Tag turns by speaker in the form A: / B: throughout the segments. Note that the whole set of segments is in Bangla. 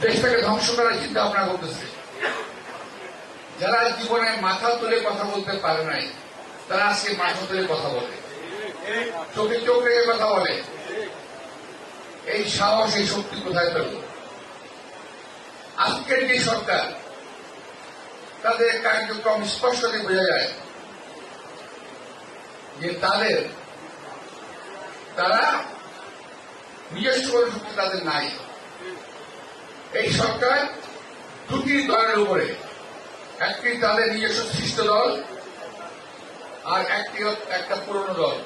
A: দেশটাকে ধ্বংস করার চিন্তা ভাবনা করতেছে। যারা জীবনে মাথা তুলে কথা বলতে পারে নাই, তারা আজকে মাথা তুলে কথা বলে। চোখে চোখ রেখে কথা বলে। এই সাহস, এই শক্তি কোথায় পেল? আজকের যে সরকার, তাদের কার্যক্রম স্পষ্টতে বোঝা যায় যে তাদের, তারা নিজস্ব শক্তি তাদের নাই। এই সরকার দুটি দলের উপরে, একটি তাদের নিজস্ব সৃষ্ট দল আর একটি একটা পুরনো দল।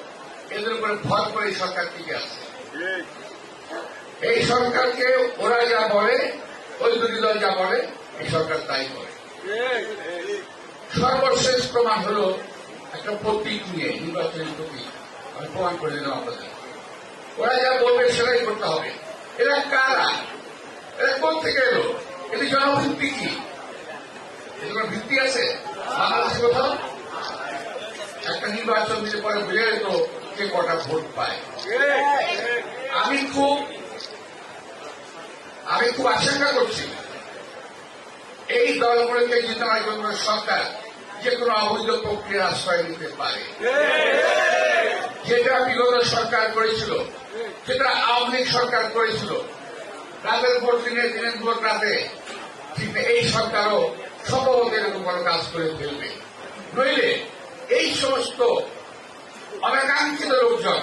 A: এদের উপরে ভর করে এই সরকার টিকে আছে। এই সরকারকে ওরা যা বলে, ওই দুটি দল যা বলে, এই সরকার তাই করে। সর্বশেষ প্রমাণ হল একটা প্রতীক নিয়ে, নির্বাচনী প্রতীক, আমি প্রমাণ করে দিলাম আপনাদের। ওরা যা বলবে সেটাই করতে হবে। এরা কারা? এরা কোথ থেকে এলো। এটি জনভিত্তি কি এর ভিত্তি আছে। বাংলাদেশে কোথাও? একটা নির্বাচন দিলে পরে বুঝে যেত কে কটা ভোট পায়। আমি খুব আমি খুব আশঙ্কা করছি। এই দলগুলোকে জিতানোর জন্য সরকার যে কোনো অবৈধ প্রক্রিয়া আশ্রয় নিতে পারে। যেটা বিগত সরকার করেছিল যেটা আওয়ামী সরকার করেছিল রাতের ভোট দিনে দিনের ভোট রাতে ঠিক এই সরকারও সম্ভবত এরকম কোনো কাজ করে ফেলবে। নইলে এই সমস্ত অনাকাঙ্ক্ষিত লোকজন,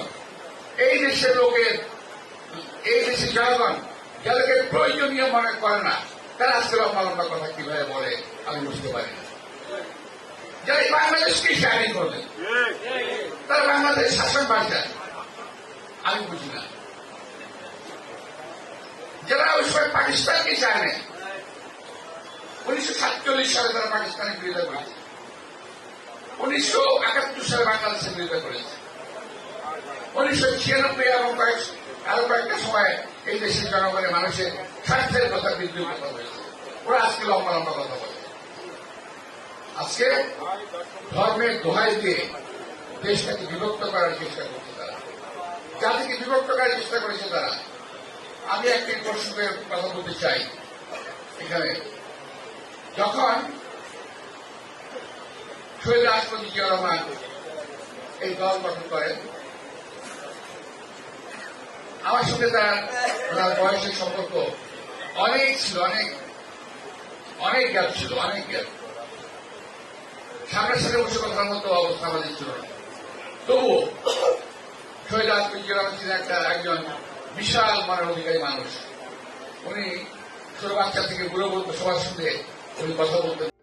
A: এই দেশের লোকের, এই দেশের জনগণ, যাদেরকে প্রয়োজনীয় মনে করে না, তারা আজকে লম্বা কথা কীভাবে বলে, আমি বুঝতে পারি না। যারা এই বাংলাদেশকে শায়নি করবেন তারা বাংলাদেশ শাসন বাঁচায় আমি বুঝি না। যারা ওই সময় পাকিস্তানকে চায় না উনিশশো সাতচল্লিশ সালে তারা পাকিস্তানের বিরোধিতা করেছে। উনিশশো একাত্তর সালে বাংলাদেশের বিরোধিতা করেছে। উনিশশো ছিয়ানব্বই এবং কয়েক আরও কয়েকটা সময় এই দেশের জনগণের মানুষের স্বার্থের কথা বিদ্যুৎ কথা বলেছে। ওরা আজকে লম্বা লম্বা কথা বলে। আজকে ধর্মের দোহাই দিয়ে দেশটাকে বিভক্ত করার চেষ্টা করছে তারা। জাতিকে বিভক্ত করার চেষ্টা করেছে তারা। আমি একটি প্রশ্নের কথা বলতে চাই। এখানে। যখন শহীদ রাষ্ট্রপতি জিয়া রহমান এই দল গঠন করেন, আমার সঙ্গে তার বয়সের সম্পর্ক অনেক ছিল, অনেক অনেক গ্যাপ ছিল, অনেক গ্যাপ সামনের সাথে বসে কথার মতো অবস্থা আমাদের ছিল তবুও শহীদ রাজপুত জিয়া রহমান ছিলেন একটা একজন বিশাল মানবাধিকারী মানুষ। উনি ছোট বাচ্চা থেকে বুড়ো বলতো সবার সঙ্গে উনি কথা বলতেন।